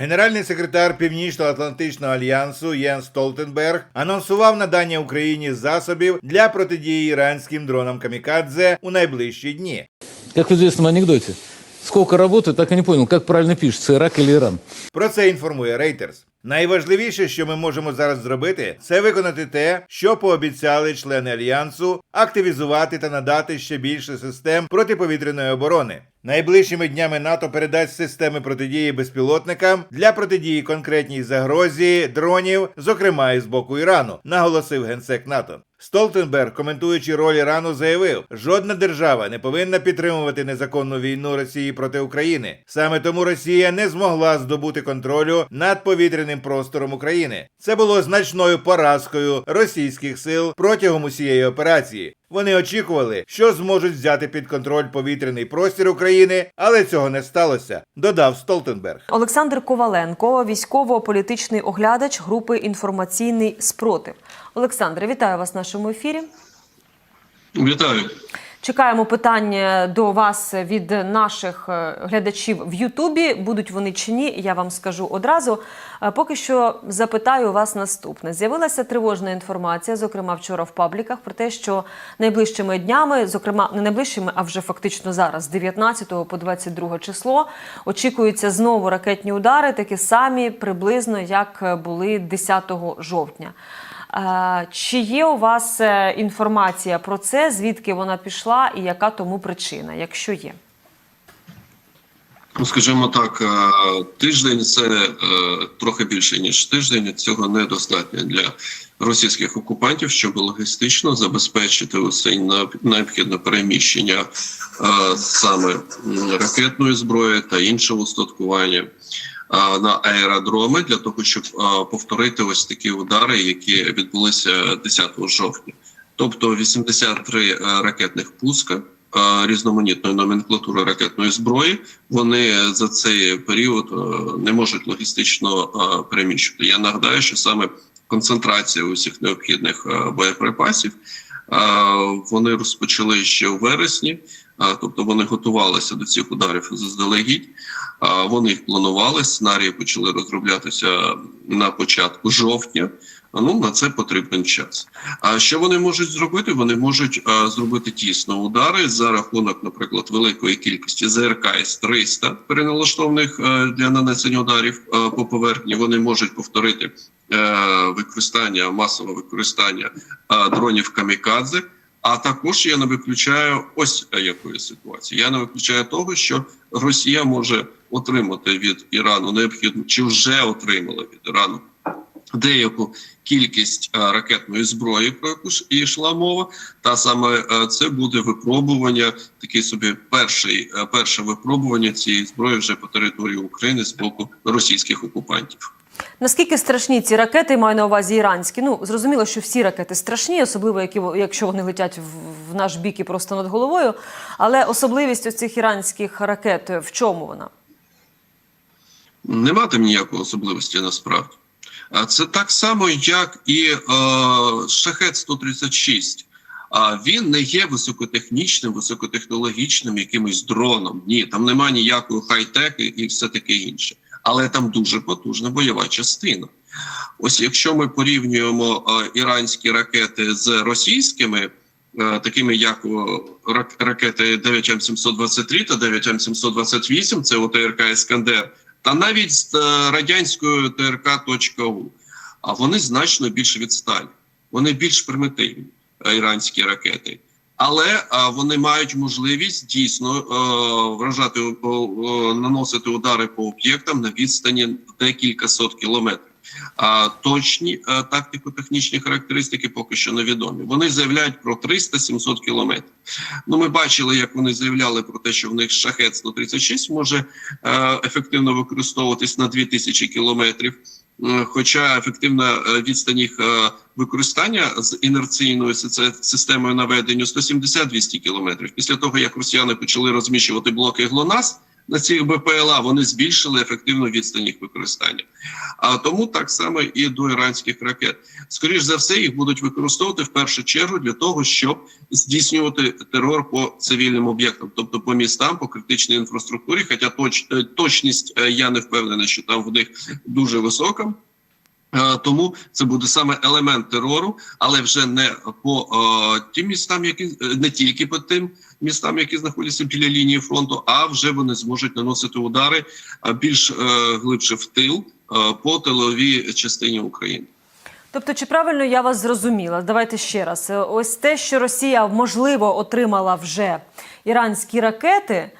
Генеральний секретар Північно-Атлантичного альянсу Єн Столтенберг анонсував надання Україні засобів для протидії іранським дронам камікадзе у найближчі дні. Як в звісному анекдоті, скільки роботи, так і не понял, як правильно пишеться Ірак чи Іран. Про це інформує Reuters. Найважливіше, що ми можемо зараз зробити, це виконати те, що пообіцяли члени альянсу активізувати та надати ще більше систем протиповітряної оборони. Найближчими днями НАТО передасть системи протидії безпілотникам для протидії конкретній загрозі дронів, зокрема і з боку Ірану, наголосив генсек НАТО. Столтенберг, коментуючи роль Ірану, заявив: жодна держава не повинна підтримувати незаконну війну Росії проти України. Саме тому Росія не змогла здобути контролю над повітряним простором України. Це було значною поразкою російських сил протягом усієї операції. Вони очікували, що зможуть взяти під контроль повітряний простір України, але цього не сталося. Додав Столтенберг. Олександр Коваленко, військово-політичний оглядач групи інформаційний спротив. Олександре, вітаю вас в нашому ефірі. Вітаю. Чекаємо питання до вас від наших е, глядачів в Ютубі. Будуть вони чи ні, я вам скажу одразу. Е, Поки що запитаю вас наступне: з'явилася тривожна інформація, зокрема вчора в пабліках, про те, що найближчими днями, зокрема не найближчими, а вже фактично зараз, з 19 по 22 число, очікуються знову ракетні удари, такі самі приблизно як були 10 жовтня. Чи є у вас е, інформація про це, звідки вона пішла і яка тому причина, якщо є? Ну, скажімо так, е, тиждень це е, трохи більше ніж тиждень. Цього недостатньо для російських окупантів, щоб логістично забезпечити усе необхідне переміщення саме ракетної зброї та іншого устаткування. На аеродроми для того, щоб повторити ось такі удари, які відбулися 10 жовтня, тобто 83 е, ракетних пуска різноманітної номенклатури ракетної зброї. Вони за цей період е, не можуть логістично е, переміщувати. Я нагадаю, що саме концентрація усіх необхідних боєприпасів вони розпочали ще у вересні, тобто вони готувалися до цих ударів заздалегідь. А, Вони їх планували. Сценарії почали розроблятися на початку жовтня. А, Ну на це потрібен час. А що вони можуть зробити? Вони можуть а, зробити тісно удари за рахунок, наприклад, великої кількості ЗРК С-300 переналаштованих е, для нанесення ударів е, по поверхні. Вони можуть повторити е, використання масове використання е, дронів камікадзе. А також я не виключаю ось якої ситуації. Я не виключаю того, що Росія може отримати від Ірану необхідну чи вже отримала від Ірану деяку кількість е, ракетної зброї, про яку ж йшла мова. Та саме е, це буде випробування, такий собі перший е, перше випробування цієї зброї вже по території України з боку російських окупантів. Наскільки страшні ці ракети, маю на увазі іранські? Ну зрозуміло, що всі ракети страшні, особливо які якщо вони летять в, наш бік і просто над головою. Але особливість цих іранських ракет в чому вона? Нема там ніякої особливості насправді. А це так само, як і е, шахет 136 А він не є високотехнічним, високотехнологічним якимось дроном. Ні, там немає ніякої хай-тек і, і все таке інше. Але там дуже потужна бойова частина. Ось якщо ми порівнюємо е, іранські ракети з російськими, е, такими як рак- ракети 9М723 та 9М728, це ОТРК Іскандер, та навіть з е, радянською ТРК.У, а вони значно більш відсталі, вони більш примітивні, іранські ракети. Але вони мають можливість дійсно е, вражати е, наносити удари по об'єктам на відстані декілька сот кілометрів. А точні е, тактико-технічні характеристики поки що невідомі. Вони заявляють про 300-700 кілометрів. Ну, ми бачили, як вони заявляли про те, що в них шахет 136 може ефективно використовуватись на 2000 кілометрів. Е, Хоча ефективна е, відстань їх е, використання з інерційною си- системою наведення 170-200 кілометрів. Після того, як росіяни почали розміщувати блоки ГЛОНАС на цих БПЛА, вони збільшили ефективну відстань їх використання. А тому так само і до іранських ракет. Скоріше за все, їх будуть використовувати в першу чергу для того, щоб здійснювати терор по цивільним об'єктам, тобто по містам, по критичній інфраструктурі. Хоча точ, е, точність е, я не впевнений, що там в них дуже висока. Е, Тому це буде саме елемент терору, але вже не по е, тим містам, які е, не тільки по тим містам, які знаходяться біля лінії фронту, а вже вони зможуть наносити удари е, більш е, глибше в тил е, по тиловій частині України. Тобто, чи правильно я вас зрозуміла? Давайте ще раз. Ось те, що Росія можливо отримала вже іранські ракети,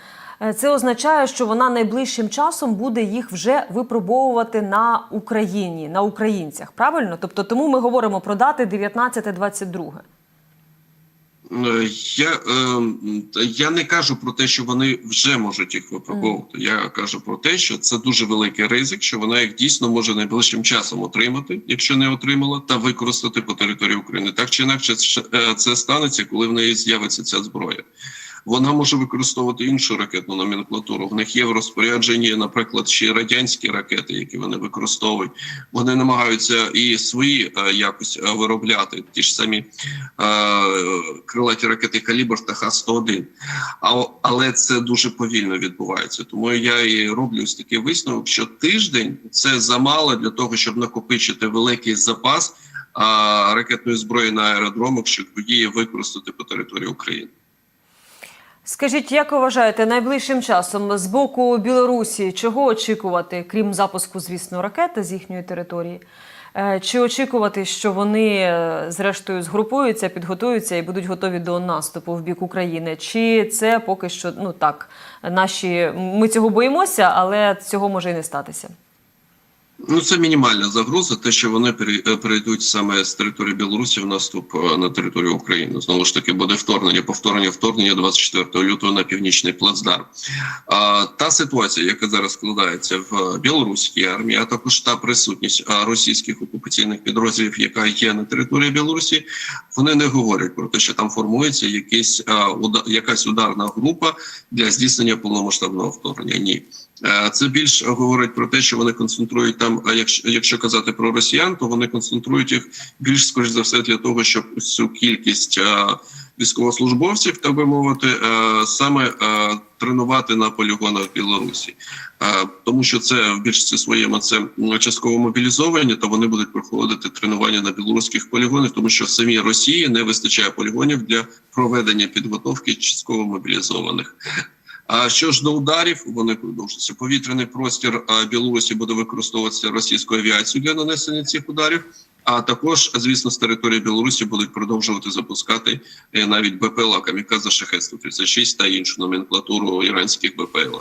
це означає, що вона найближчим часом буде їх вже випробовувати на Україні, на українцях. Правильно? Тобто, тому ми говоримо про дати 19-22. Е, Я, е, я не кажу про те, що вони вже можуть їх випробовувати. Я кажу про те, що це дуже великий ризик, що вона їх дійсно може найближчим часом отримати, якщо не отримала, та використати по території України. Так чи інакше, це, е, це станеться, коли в неї з'явиться ця зброя. Вона може використовувати іншу ракетну номенклатуру. В них є в розпорядженні, наприклад, ще радянські ракети, які вони використовують. Вони намагаються і свої е, якось е, виробляти ті ж самі е, крилаті ракети Калібр та Х-101. А, але це дуже повільно відбувається. Тому я і роблю ось такий висновок, що тиждень це замало для того, щоб накопичити великий запас ракетної зброї на аеродромах, щоб її використати по території України. Скажіть, як ви вважаєте, найближчим часом з боку Білорусі чого очікувати, крім запуску, звісно, ракети з їхньої території? Е, Чи очікувати, що вони е, зрештою згрупуються, підготуються і будуть готові до наступу в бік України? Чи це поки що ну так, наші ми цього боїмося, але цього може і не статися? Ну, це мінімальна загроза, те, що вони е, перейдуть саме з території Білорусі в наступ е, на територію України. Знову ж таки, буде вторгнення, повторення вторгнення 24 лютого на північний плацдарм. Та ситуація, яка зараз складається в білоруській армії, а також та присутність російських окупаційних підрозділів, яка є на території Білорусі, вони не говорять про те, що там формується уда- якась ударна група для здійснення повномасштабного вторгнення. Ні. Е, Це більш говорить про те, що вони концентрують там. А якщо, якщо казати про росіян, то вони концентрують їх більш скоріш за все для того, щоб цю кількість е, військовослужбовців, так би мовити, е, саме е, тренувати на полігонах Білорусі, Е, тому що це в більшості своєму це частково мобілізовані, то вони будуть проходити тренування на білоруських полігонах, тому що в самій Росії не вистачає полігонів для проведення підготовки частково мобілізованих. А що ж до ударів, вони продовжаться. Повітряний простір Білорусі буде використовуватися російською авіацією для нанесення цих ударів. А також, звісно, з території Білорусі будуть продовжувати запускати е, навіть БПЛА Камікадзе Шахет 136 та іншу номенклатуру іранських БПЛА.